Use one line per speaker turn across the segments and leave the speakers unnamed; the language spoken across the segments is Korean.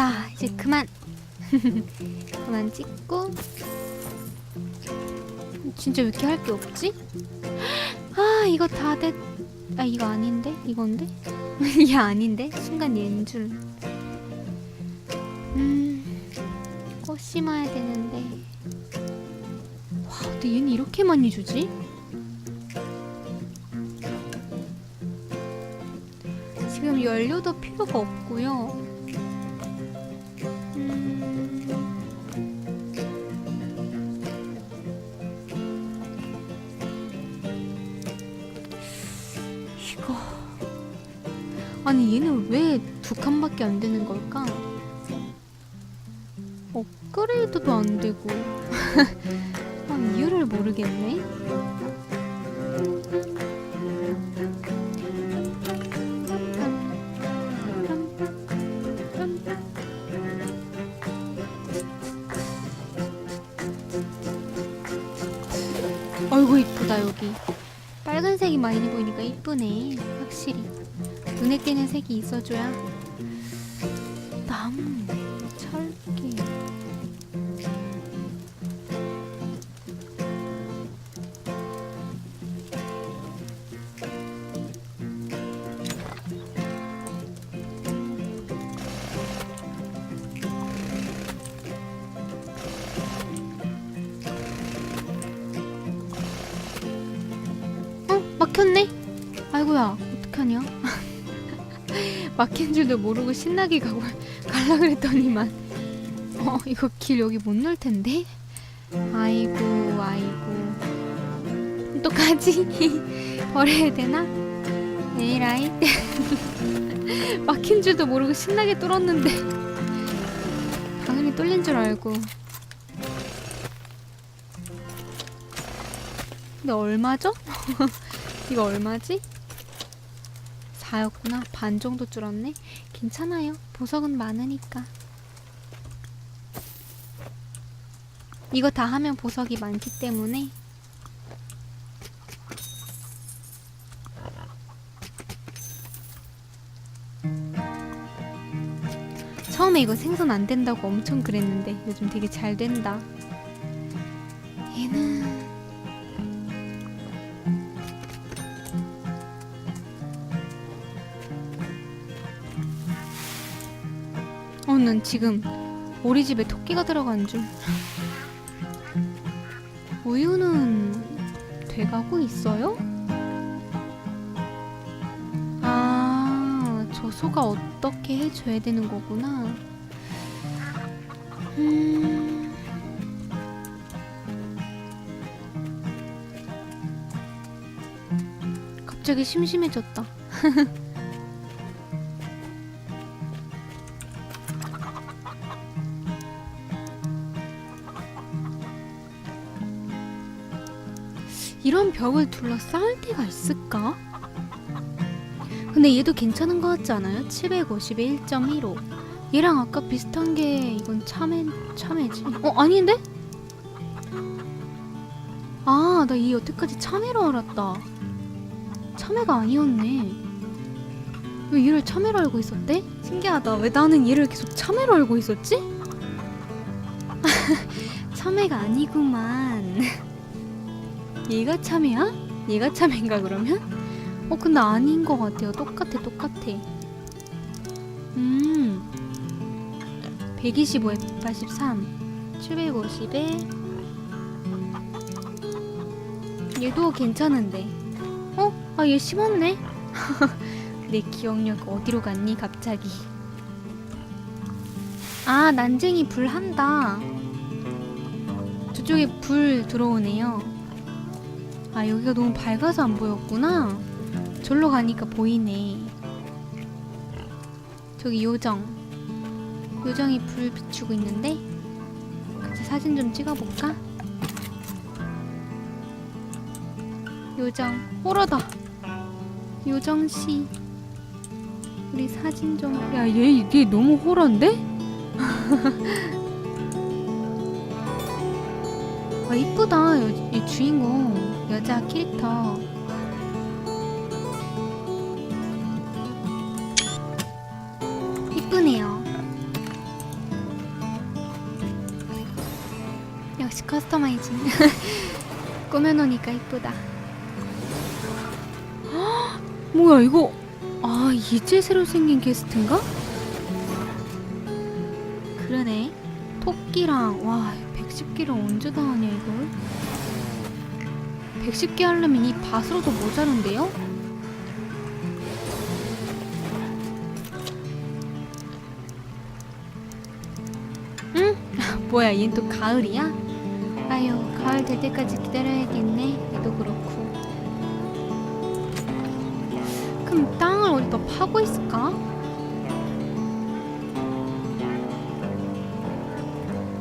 됐다. 이제 그만. 그만 찍고. 진짜 왜 이렇게 할 게 없지? 아 이거 다 됐. 아 이거 아닌데? 이건데? 이게 아닌데? 순간 얘인 줄. 음. 꽃 심어야 되는데. 와, 근데 얘는 이렇게 많이 주지? 지금 연료도 필요가 없고요. 왜 두 칸밖에 안 되는 걸까? 업그레이드도 안 되고 아, 이유를 모르겠네. 어이구 이쁘다 여기 빨간색이 많이 보이니까 이쁘네 확실히 눈에 띄는 색이 있어줘야 나무 철개 어? 막혔네? 아이고야 어떡하냐 막힌 줄도 모르고 신나게 가고 갈라 그랬더니만. 어 이거 길 여기 못 넣을 텐데? 아이고 아이고. 어떡하지? 버려야 되나? 에라이 막힌 줄도 모르고 신나게 뚫었는데. 당연히 뚫린 줄 알고. 근데 얼마죠? 이거 얼마지? 4였구나. 반 정도 줄었네. 괜찮아요. 보석은 많으니까. 이거 다 하면 보석이 많기 때문에 처음에 이거 생선 안 된다고 엄청 그랬는데 요즘 되게 잘 된다. 어, 난 지금 우리 집에 토끼가 들어간 줄. 우유는 돼가고 있어요? 아, 저 소가 어떻게 해줘야 되는 거구나. 음. 갑자기 심심해졌다. 이런 벽을 둘러싸을 데가 있을까? 근데 얘도 괜찮은 것 같지 않아요? 750에 1.15 얘랑 아까 비슷한 게 이건 참외, 참외지 어? 아닌데? 아, 나이 여태까지 참외로 알았다 참외가 아니었네 왜 얘를 참외로 알고 있었대? 신기하다 왜 나는 얘를 계속 참외로 알고 있었지? 참외가 아니구만 얘가 참이야? 얘가 참인가 그러면? 어 근데 아닌 것 같아요. 똑같아 똑같아. 음. 125에 183 750에 얘도 괜찮은데 어? 아 얘 심었네? 내 기억력 어디로 갔니 갑자기 아 난쟁이 불 한다 저쪽에 불 들어오네요 아 여기가 너무 밝아서 안 보였구나. 절로 가니까 보이네. 저기 요정. 요정이 불 비추고 있는데 같이 사진 좀 찍어볼까? 요정 호러다. 요정씨 우리 사진 좀 야 얘 이게 너무 호러인데? 아 이쁘다. 이- 이 주인공 여자 캐릭터. 이쁘네요. 역시 커스터마이징. 꾸며놓으니까 이쁘다. 뭐야 이거? 아 이제 새로 생긴 게스트인가? 그러네. 토끼랑 와 110kg 언제 다 하냐 이걸? 110개 하려면 이 밭으로도 모자른데요? 응? 뭐야 얘는 또 가을이야? 아유 가을 될 때까지 기다려야겠네 얘도 그렇고 그럼 땅을 어디다 파고 있을까?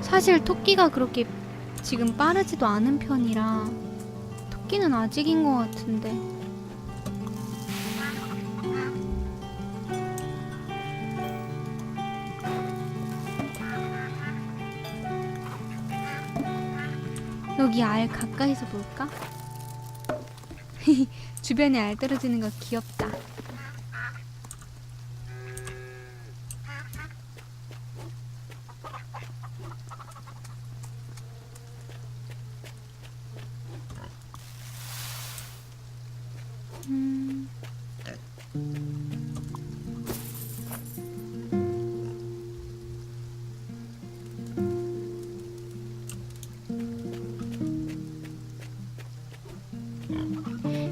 사실 토끼가 그렇게 지금 빠르지도 않은 편이라 토끼는 아직인 것 같은데 여기 알 가까이서 볼까? 주변에 알 떨어지는 거 귀엽다.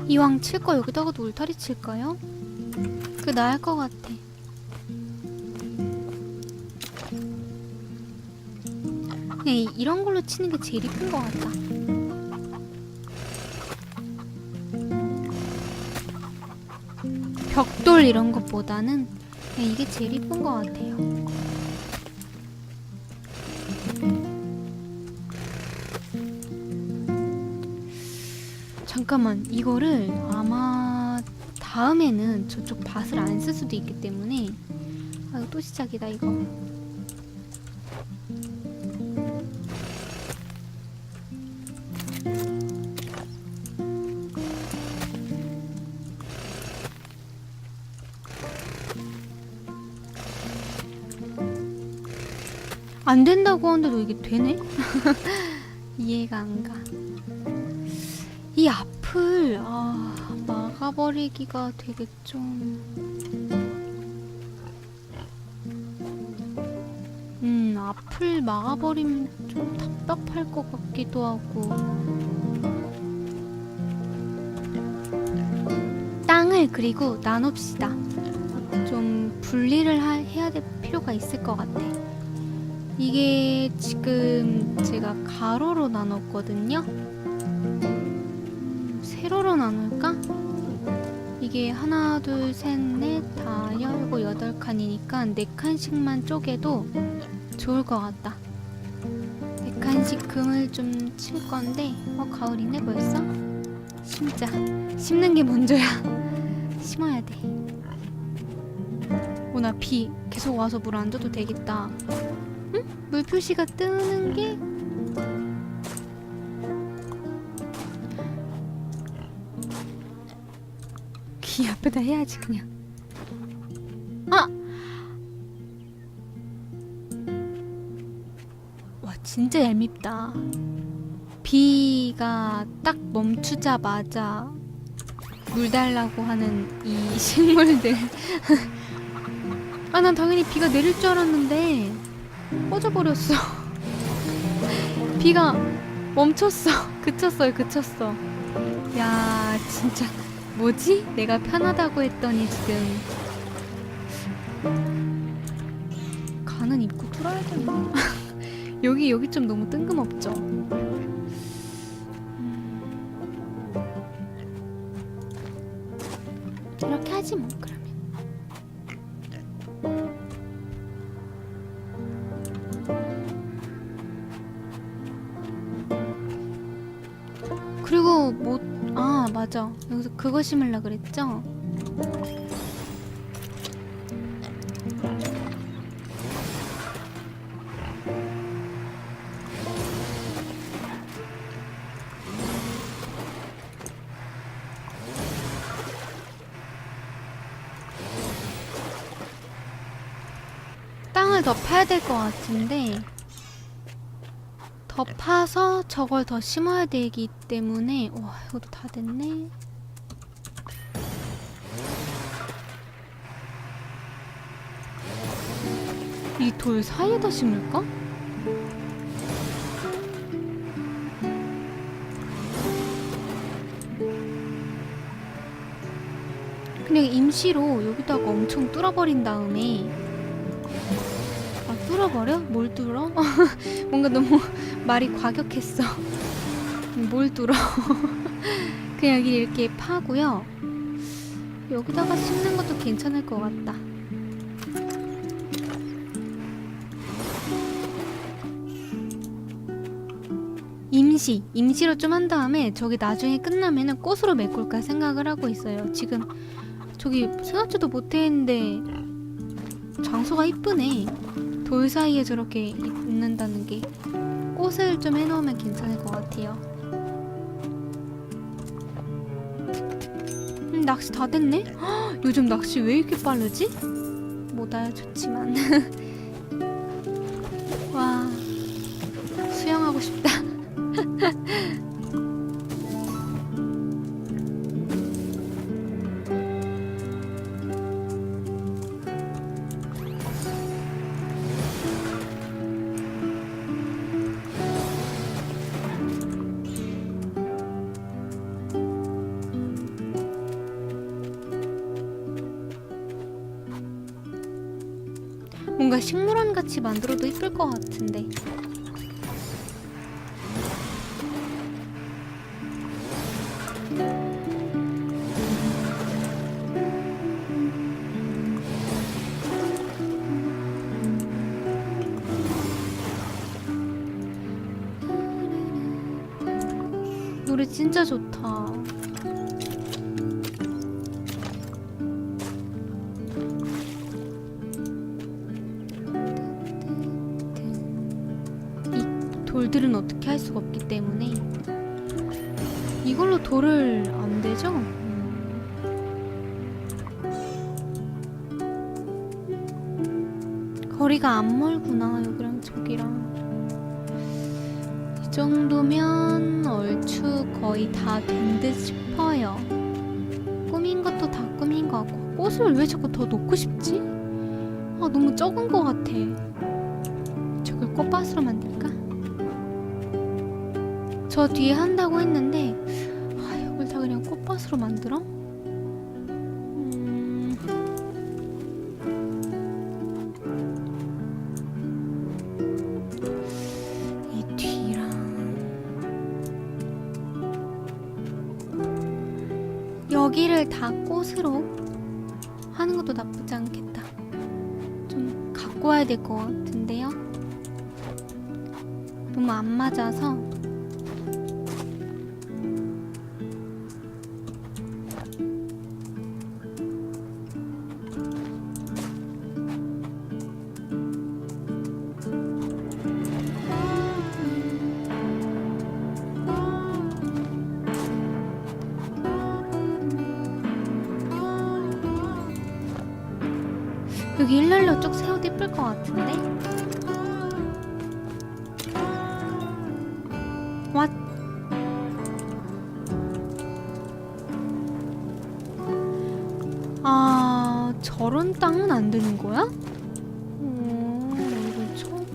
이왕 칠 거 여기다가도 울타리 칠까요? 그게 나을 것 같아. 그냥 이- 이런 걸로 치는 게 제일 이쁜 것 같다. 벽돌 이런 것보다는 이게 제일 이쁜 것 같아요. 잠깐만 이거를 아마 다음에는 저쪽 밭을 안 쓸 수도 있기 때문에 아 이거 또 시작이다 이거 안 된다고 하는데도 이게 되네? 이해가 안 가. 이 앞을 아, 막아버리기가 되게 좀 음, 앞을 막아버리면 좀 답답할 것 같기도 하고 땅을 그리고 나눕시다. 좀 분리를 하- 해야 될 필요가 있을 것 같아. 이게 지금 제가 가로로 나눴거든요. 세로로 나눌까? 이게 하나, 둘, 셋, 넷, 다, 열고 여덟 칸이니까 네 칸씩만 쪼개도 좋을 것 같다. 네 칸씩 금을 좀 칠 건데, 어 가을이네 벌써? 심자. 심는 게 먼저야. 심어야 돼. 오나 비 계속 와서 물 안 줘도 되겠다. 응? 물 표시가 뜨는 게 앞에다 해야지 그냥. 아! 와 진짜 얄밉다. 비가 딱 멈추자마자 물 달라고 하는 이 식물들. 아 난 당연히 비가 내릴 줄 알았는데 꺼져버렸어. 비가 멈췄어. 그쳤어요 그쳤어. 야 진짜 뭐지? 내가 편하다고 했더니 지금 가는 입구 뚫어야 되나? 여기 여기 좀 너무 뜬금없죠? 음. 이렇게 하지 뭐 그러 그거 심으려 그랬죠? 땅을 더 파야 될 것 같은데 더더 파서 저걸 더 심어야 되기 때문에 와 이것도 다 됐네. 이 돌 사이에다 심을까? 그냥 임시로 여기다가 엄청 뚫어버린 다음에 아 뚫어버려? 뭘 뚫어? 뭔가 너무 말이 과격했어. 뭘 뚫어? 그냥 이렇게 파고요. 여기다가 심는 것도 괜찮을 것 같다. 임시, 임시로 좀 한 다음에 저기 나중에 끝나면은 꽃으로 메꿀까 생각을 하고 있어요. 지금 저기 생각지도 못했는데 장소가 이쁘네. 돌 사이에 저렇게 있는다는 게 꽃을 좀 해놓으면 괜찮을 것 같아요. 음, 낚시 다 됐네? 헉, 요즘 낚시 왜 이렇게 빠르지? 뭐다야 좋지만 와 수영하고 싶다. 뭔가 식물원 같이 만들어도 이쁠 것 같은데. 노래 진짜 좋다. 어떻게 할 수가 없기 때문에 이걸로 돌을 안 되죠? 음. 거리가 안 멀구나 여기랑 저기랑 이 정도면 얼추 거의 다 된 듯 싶어요 꾸민 것도 다 꾸민 것 같고 꽃을 왜 자꾸 더 놓고 싶지? 아 너무 적은 것 같아 저걸 꽃밭으로 만들까? 저 뒤에 한다고 했는데 아 이걸 다 그냥 꽃밭으로 만들어? 음... 이 뒤랑 여기를 다 꽃으로 하는 것도 나쁘지 않겠다. 좀 갖고 와야 될 것 같은데요. 너무 안 맞아서 여기 일렬로 쭉 세워도 예쁠 것 같은데? 왓? 아, 저런 땅은 안 되는 거야? 처음.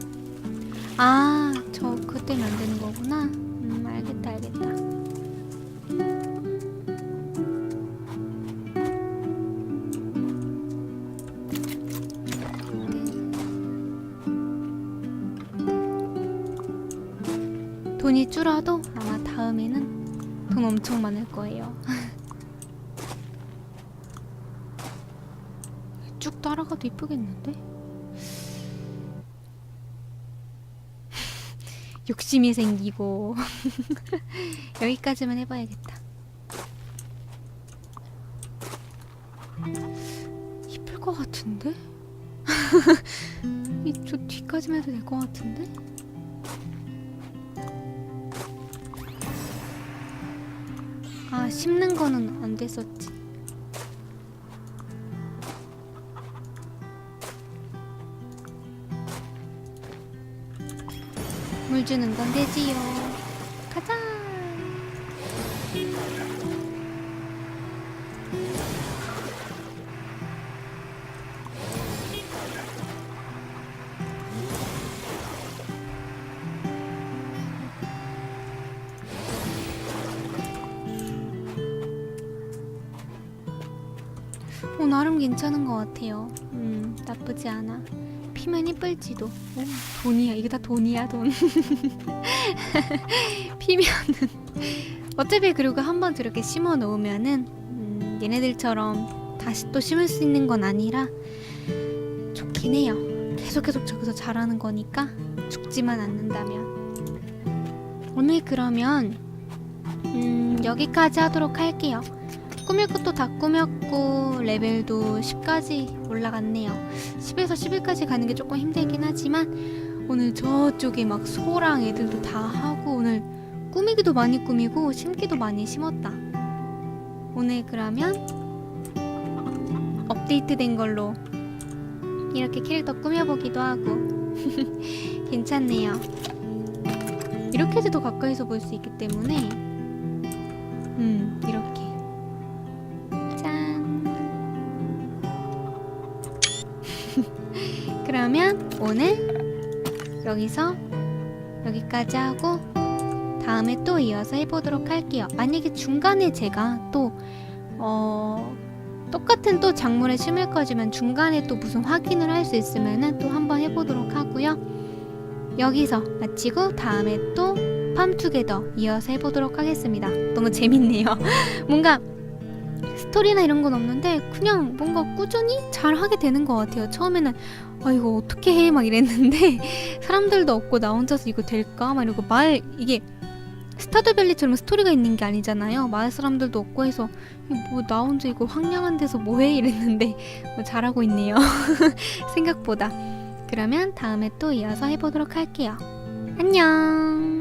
아, 저 그때는 안 되는 거구나. 음, 알겠다, 알겠다. 줄어도 아마 다음에는 돈 엄청 많을 거예요. 쭉 따라가도 이쁘겠는데? 욕심이 생기고 여기까지만 해봐야겠다. 이쁠 것 같은데? 이쪽 뒤까지만 해도 될 것 같은데? 심는 거는 안 됐었지. 물 주는 건 되지요. 오, 나름 괜찮은 것 같아요. 음, 나쁘지 않아. 피면 이쁠지도. 오, 돈이야. 이게 다 돈이야, 돈. 피면은. 어차피 그리고 한번 저렇게 심어 놓으면은, 음, 얘네들처럼 다시 또 심을 수 있는 건 아니라, 좋긴 해요. 계속 계속 저기서 자라는 거니까, 죽지만 않는다면. 오늘 그러면, 음, 여기까지 하도록 할게요. 꾸밀 것도 다 꾸몄고 레벨도 10까지 올라갔네요. 10에서 11까지 가는 게 조금 힘들긴 하지만 오늘 저쪽에 막 소랑 애들도 다 하고 오늘 꾸미기도 많이 꾸미고 심기도 많이 심었다. 오늘 그러면 업데이트 된 걸로 이렇게 캐릭터 꾸며보기도 하고 괜찮네요. 이렇게 해도 더 가까이서 볼 수 있기 때문에 음 이렇게 그러면 오늘 여기서 여기까지 하고 다음에 또 이어서 해보도록 할게요. 만약에 중간에 제가 또 어, 똑같은 또 작물을 심을 거지만 중간에 또 무슨 확인을 할 수 있으면은 또 한번 해보도록 하고요. 여기서 마치고 다음에 또 팜투게더 이어서 해보도록 하겠습니다. 너무 재밌네요. 뭔가 스토리나 이런 건 없는데 그냥 뭔가 꾸준히 잘 하게 되는 것 같아요. 처음에는 아 이거 어떻게 해 막 이랬는데 사람들도 없고 나 혼자서 이거 될까 막 이러고 말 이게 스타드밸리처럼 스토리가 있는 게 아니잖아요. 마을 사람들도 없고 해서 뭐 나 혼자 이거 황량한 데서 뭐해 이랬는데 뭐 잘하고 있네요. 생각보다. 그러면 다음에 또 이어서 해보도록 할게요. 안녕.